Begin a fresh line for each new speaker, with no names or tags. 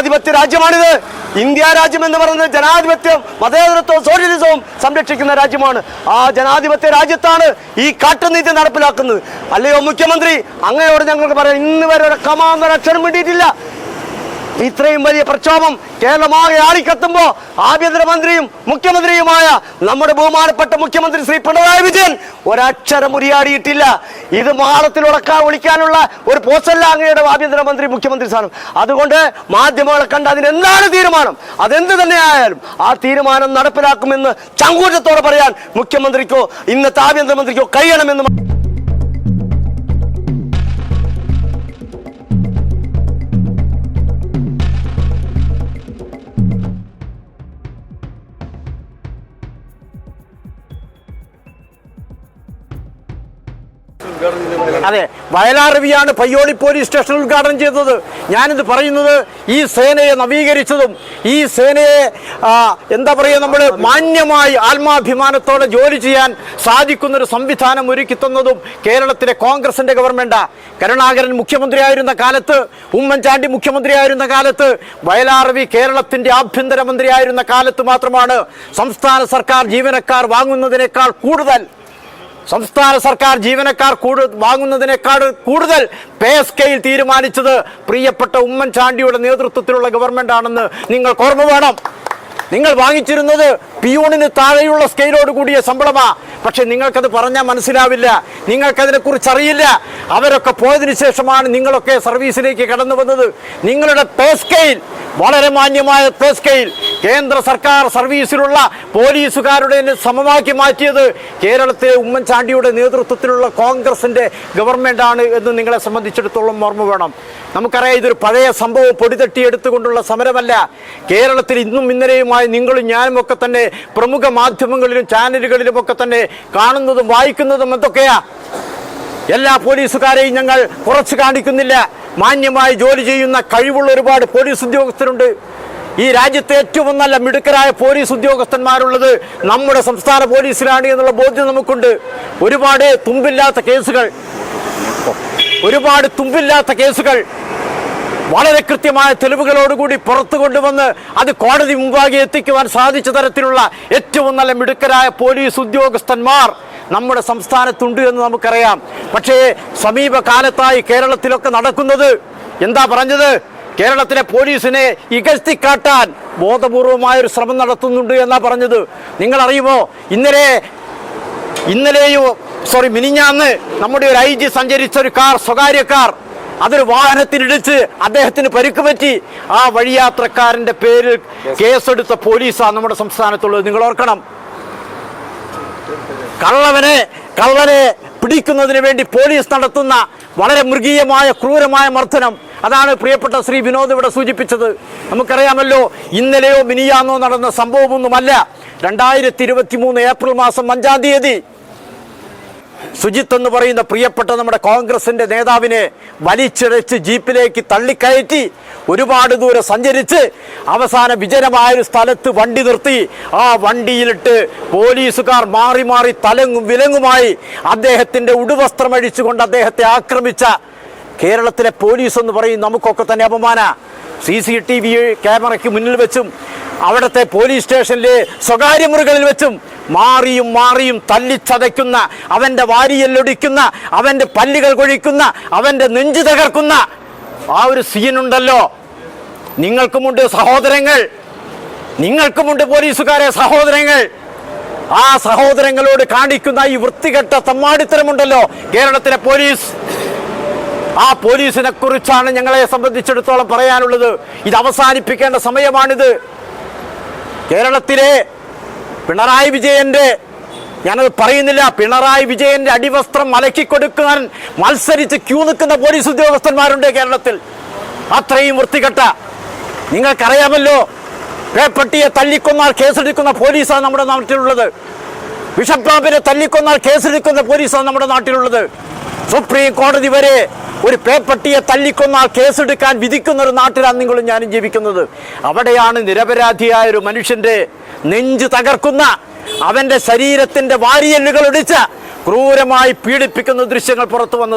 ജനാധിപത്യ രാജ്യമാണിത്. ഇന്ത്യ രാജ്യം എന്ന് പറയുന്നത് ജനാധിപത്യം മതേതരത്വവും സോഷ്യലിസവും സംരക്ഷിക്കുന്ന രാജ്യമാണ്. ആ ജനാധിപത്യ രാജ്യത്താണ് ഈ കാട്ടുനീതി നടപ്പിലാക്കുന്നത്. അല്ലയോ മുഖ്യമന്ത്രി? അങ്ങനെയോട് ഞങ്ങൾക്ക് പറയാം ഇന്ന് വരെ ഒരു കമാന്നൊരക്ഷരം വേണ്ടിയിട്ടില്ല ഇത്രയും വലിയ പ്രക്ഷോഭം കേരളമാകെ ആളിക്കത്തുമ്പോ ആഭ്യന്തരമന്ത്രിയും മുഖ്യമന്ത്രിയുമായ നമ്മുടെ ബഹുമാനപ്പെട്ട മുഖ്യമന്ത്രി ശ്രീ പിണറായി വിജയൻ ഒരക്ഷരം ഉരിയാടിയിട്ടില്ല. ഇത് മാളത്തിൽ ഉടക്കാൻ ഒളിക്കാനുള്ള ഒരു പോസ്റ്റല്ല അങ്ങയുടെ ആഭ്യന്തരമന്ത്രി മുഖ്യമന്ത്രി സ്ഥാനം അതുകൊണ്ട് മാധ്യമങ്ങളെ കണ്ട് അതിനെന്താണ് തീരുമാനം? അതെന്ത് തന്നെ ആയാലും ആ തീരുമാനം നടപ്പിലാക്കുമെന്ന് ചങ്കൂറ്റത്തോടെ പറയാൻ മുഖ്യമന്ത്രിക്കോ ഇന്നത്തെ ആഭ്യന്തരമന്ത്രിക്കോ കഴിയണമെന്ന്
അതെ വയലാർ രവിയാണ് പയ്യോളി പോലീസ് സ്റ്റേഷൻ ഉദ്ഘാടനം ചെയ്തത്. ഞാനിത് പറയുന്നത് ഈ സേനയെ നവീകരിച്ചതും ഈ സേനയെ എന്താ പറയുക നമ്മൾ മാന്യമായി ആത്മാഭിമാനത്തോടെ ജോലി ചെയ്യാൻ സാധിക്കുന്ന ഒരു സംവിധാനം ഒരുക്കി തന്നതും കേരളത്തിലെ കോൺഗ്രസിന്റെ ഗവൺമെന്റാണ് കരുണാകരൻ മുഖ്യമന്ത്രിയായിരുന്ന കാലത്ത് ഉമ്മൻചാണ്ടി മുഖ്യമന്ത്രിയായിരുന്ന കാലത്ത് വയലാർ രവി കേരളത്തിന്റെ ആഭ്യന്തരമന്ത്രിയായിരുന്ന കാലത്ത് മാത്രമാണ് സംസ്ഥാന സർക്കാർ ജീവനക്കാർ വാങ്ങുന്നതിനേക്കാൾ കൂടുതൽ സംസ്ഥാന സർക്കാർ ജീവനക്കാർ വാങ്ങുന്നതിനേക്കാൾ കൂടുതൽ പേ സ്കെയിൽ തീരുമാനിച്ചത് പ്രിയപ്പെട്ട ഉമ്മൻചാണ്ടിയുടെ നേതൃത്വത്തിലുള്ള ഗവൺമെന്റ് ആണെന്ന് നിങ്ങൾ ഓർമ്മ വേണം. നിങ്ങൾ വാങ്ങിച്ചിരുന്നത് പിയൂണിന് താഴെയുള്ള സ്കെയിലോട് കൂടിയ ശമ്പളമാ. പക്ഷെ നിങ്ങൾക്കത് പറഞ്ഞാൽ മനസ്സിലാവില്ല. നിങ്ങൾക്കതിനെക്കുറിച്ച് അറിയില്ല അവരൊക്കെ പോയതിനു ശേഷമാണ് നിങ്ങളൊക്കെ സർവീസിലേക്ക് കടന്നു വന്നത്. നിങ്ങളുടെ പേ സ്കെയിൽ വളരെ മാന്യമായ പേ സ്കെയിൽ കേന്ദ്ര സർക്കാർ സർവീസിലുള്ള പോലീസുകാരുടെ സമമാക്കി മാറ്റിയത് കേരളത്തിലെ ഉമ്മൻചാണ്ടിയുടെ നേതൃത്വത്തിലുള്ള കോൺഗ്രസിന്റെ ഗവൺമെന്റ് ആണ് എന്ന് നിങ്ങളെ സംബന്ധിച്ചിടത്തോളം ഓർമ്മ വേണം. നമുക്കറിയാം ഇതൊരു പഴയ സംഭവം പൊടിതട്ടിയെടുത്തുകൊണ്ടുള്ള സമരമല്ല. കേരളത്തിൽ ഇന്നും ഇന്നലെയുമായി നിങ്ങളും ഞാനും ഒക്കെ തന്നെ പ്രമുഖ മാധ്യമങ്ങളിലും ചാനലുകളിലും ഒക്കെ തന്നെ കാണുന്നതും വായിക്കുന്നതും എന്തൊക്കെയാ? എല്ലാ പോലീസുകാരെയും ഞങ്ങൾ കുറച്ച് കാണിക്കുന്നില്ല. മാന്യമായി ജോലി ചെയ്യുന്ന കഴിവുള്ള ഒരുപാട് പോലീസ് ഉദ്യോഗസ്ഥരുണ്ട്. ഈ രാജ്യത്തെ ഏറ്റവും നല്ല മിടുക്കരായ പോലീസ് ഉദ്യോഗസ്ഥന്മാരുള്ളത് നമ്മുടെ സംസ്ഥാന പോലീസിലാണ് എന്നുള്ള ബോധ്യം നമുക്കുണ്ട്. ഒരുപാട് തുമ്പില്ലാത്ത കേസുകൾ. ഒരുപാട് തുമ്പില്ലാത്ത കേസുകൾ. വളരെ കൃത്യമായ തെളിവുകളോടുകൂടി പുറത്തു കൊണ്ടുവന്ന് അത് കോടതി മുമ്പാകെ എത്തിക്കുവാൻ സാധിച്ച തരത്തിലുള്ള ഏറ്റവും നല്ല മിടുക്കരായ പോലീസ് ഉദ്യോഗസ്ഥന്മാർ നമ്മുടെ സംസ്ഥാനത്തുണ്ട് എന്ന് നമുക്കറിയാം. പക്ഷേ സമീപകാലത്തായി കേരളത്തിലൊക്കെ നടക്കുന്നത് എന്താ പറഞ്ഞത്? കേരളത്തിലെ പോലീസിനെ ഇകഴ്ത്തിക്കാട്ടാൻ ബോധപൂർവമായ ഒരു ശ്രമം നടത്തുന്നുണ്ട് എന്നാ പറഞ്ഞത്. നിങ്ങൾ അറിയുമോ ഇന്നലെ ഇന്നലെയും സോറി മിനിഞ്ഞാന്ന് നമ്മുടെ ഒരു ഐ ജി സഞ്ചരിച്ച ഒരു കാർ സ്വകാര്യ കാർ അതൊരു വാഹനത്തിനിടിച്ച് അദ്ദേഹത്തിന് പരിക്ക് പറ്റി. ആ വഴിയാത്രക്കാരന്റെ പേരിൽ കേസെടുത്ത പോലീസാണ് നമ്മുടെ സംസ്ഥാനത്തുള്ളത്. നിങ്ങൾ ഓർക്കണം. കള്ളവനെ കള്ളനെ പിടിക്കുന്നതിന് വേണ്ടി പോലീസ് നടത്തുന്ന വളരെ മൃഗീയമായ ക്രൂരമായ മർദ്ദനം. അതാണ് പ്രിയപ്പെട്ട ശ്രീ വിനോദ് ഇവിടെ സൂചിപ്പിച്ചത്. നമുക്കറിയാമല്ലോ ഇന്നലെയോ മിനിയാന്നോ നടന്ന സംഭവമൊന്നുമല്ല. രണ്ടായിരത്തി ഇരുപത്തി മൂന്ന് ഏപ്രിൽ മാസം അഞ്ചാം തീയതി സുജിത്ത് എന്ന് പറയുന്ന പ്രിയപ്പെട്ട നമ്മുടെ കോൺഗ്രസിന്റെ നേതാവിനെ വലിച്ചിഴച്ച് ജീപ്പിലേക്ക് തള്ളിക്കയറ്റി ഒരുപാട് ദൂരെ സഞ്ചരിച്ച് അവസാന വിജനമായ ഒരു സ്ഥലത്ത് വണ്ടി നിർത്തി. ആ വണ്ടിയിലിട്ട് പോലീസുകാർ മാറി മാറി തലങ്ങും വിലങ്ങുമായി അദ്ദേഹത്തിന്റെ ഉടുവസ്ത്രം അഴിച്ചുകൊണ്ട് അദ്ദേഹത്തെ ആക്രമിച്ച കേരളത്തിലെ പോലീസ് എന്ന് പറയും നമുക്കൊക്കെ തന്നെ അപമാന. സി സി ടി വി ക്യാമറയ്ക്ക് മുന്നിൽ വെച്ചും അവിടുത്തെ പോലീസ് സ്റ്റേഷനിലെ സ്വകാര്യ മുറികളിൽ വെച്ചും മാറിയും മാറിയും തല്ലിച്ചതയ്ക്കുന്ന അവന്റെ വാരിയെല്ലൊടിക്കുന്ന അവന്റെ പല്ലുകൾ കൊഴിക്കുന്ന അവന്റെ നെഞ്ചു തകർക്കുന്ന ആ ഒരു സീനുണ്ടല്ലോ നിങ്ങൾക്കുമുണ്ട് സഹോദരങ്ങൾ. നിങ്ങൾക്കുമുണ്ട് പോലീസുകാരെ സഹോദരങ്ങൾ. ആ സഹോദരങ്ങളോട് കാണിക്കുന്ന ഈ വൃത്തികെട്ട തമ്മാടിത്തരമുണ്ടല്ലോ കേരളത്തിലെ പോലീസ്. ആ പോലീസിനെ കുറിച്ചാണ് ഞങ്ങളെ സംബന്ധിച്ചിടത്തോളം പറയാനുള്ളത്. ഇത് അവസാനിപ്പിക്കേണ്ട സമയമാണിത്. കേരളത്തിലെ പിണറായി വിജയന്റെ ഞാനത് പറയുന്നില്ല പിണറായി വിജയന്റെ അടിവസ്ത്രം മലക്കിക്കൊടുക്കാൻ മത്സരിച്ച് ക്യൂ നിൽക്കുന്ന പോലീസ് ഉദ്യോഗസ്ഥന്മാരുണ്ട് കേരളത്തിൽ. അത്രയും വൃത്തികെട്ട. നിങ്ങൾക്കറിയാമല്ലോ പേപ്പട്ടിയെ തല്ലിക്കൊന്നാൽ കേസെടുക്കുന്ന പോലീസാണ് നമ്മുടെ നാട്ടിലുള്ളത്. വിഷപ്പാമ്പിനെ തല്ലിക്കൊന്നാൽ കേസെടുക്കുന്ന പോലീസാണ് നമ്മുടെ നാട്ടിലുള്ളത്. സുപ്രീം കോടതി വരെ ഒരു പേപ്പട്ടിയെ തല്ലിക്കൊന്നാൽ കേസെടുക്കാൻ വിധിക്കുന്ന ഒരു നാട്ടിലാണ് നിങ്ങളും ഞാനും ജീവിക്കുന്നത്. അവിടെയാണ് നിരപരാധിയായ ഒരു മനുഷ്യന്റെ നെഞ്ച് തകർക്കുന്ന അവന്റെ ശരീരത്തിന്റെ വാരിയല്ലുകൾ ഒടിച്ച് ക്രൂരമായി പീഡിപ്പിക്കുന്ന ദൃശ്യങ്ങൾ പുറത്തു വന്നത്.